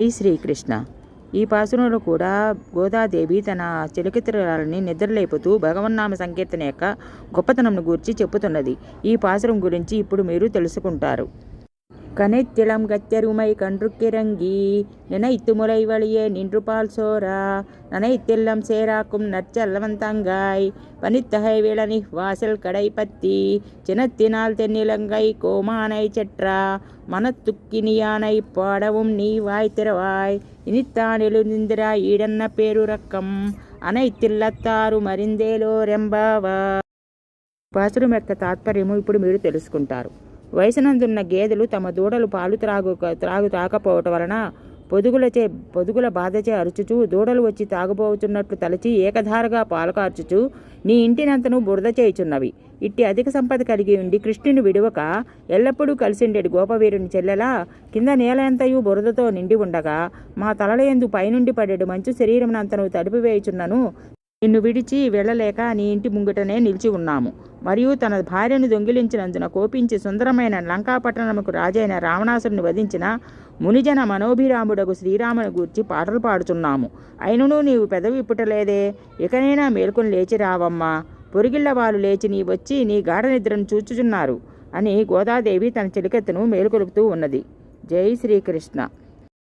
జై శ్రీకృష్ణ. ఈ పాసురంలో కూడా గోదాదేవి తన చిలకితరాలని నిద్రలేపుతూ భగవన్నామ సంకీర్తన యొక్క గొప్పతనంను గూర్చి చెప్పుతున్నది. ఈ పాసురం గురించి ఇప్పుడు మీరు తెలుసుకుంటారు. கனைத்திளம் கச்சருமை கன்றுக்கிறங்கி நினைத்து முறை வழியே நின்று பால் சோரா நனைத்தெல்லம் சேராக்கும் நற்சல்லவன் தங்காய் பனித்தகை விளனி வாசல் கடை பத்தி சினத்தினால் தென்னிலங்கை கோமானை செற்றா மனத்துக்கினியானை பாடவும் நீ வாய் திறவாய் இனித்தான் எழுந்திரா ஈடன்ன பேருறக்கம் అనైతిల్లత్తారు మరిందేలో రెంబావా పాసుడు యొక్క తాత్పర్యము ఇప్పుడు మీరు తెలుసుకుంటారు వయసునందున్న గేదెలు తమ దూడలు పాలు త్రాగు త్రాగు తాకపోవటం వలన పొదుగులచే పొదుగుల బాధచే అరుచుచు దూడలు వచ్చి తాగుపోతున్నట్లు తలచి ఏకధారగా పాలు కార్చుచు నీ ఇంటినంతను బురద చేయుచున్నవి. ఇట్టి అధిక సంపద కలిగి ఉండి కృష్ణుని విడువక ఎల్లప్పుడూ కలిసిండేడు గోపవీరుని చెల్లెలా కింద నేలంతయు బురదతో నిండి ఉండగా మా తలలయందు పైనుండి పడేడు మంచు శరీరమునంతను తడిపివేయుచున్నను. నిన్ను విడిచి వెళ్ళలేక నీ ఇంటి ముంగిటనే నిలిచి ఉన్నాము. మరియు తన భార్యను దొంగిలించినందున కోపించి సుందరమైన లంకాపట్టణముకు రాజైన రావణాసురుని వధించిన మునిజన మనోభిరాముడకు శ్రీరాముని గూర్చి పాటలు పాడుచున్నాము. అయినను నీవు పెదవి ఇప్పుటలేదే ఇకనైనా మేల్కొని లేచి రావమ్మా. పొరిగిళ్ళ వాళ్ళు లేచి నీ వచ్చి నీ గాఢ నిద్రను చూచుచున్నారు అని గోదాదేవి తన చెలికెత్తను మేలుకొలుపుతూ ఉన్నది. జై శ్రీకృష్ణ.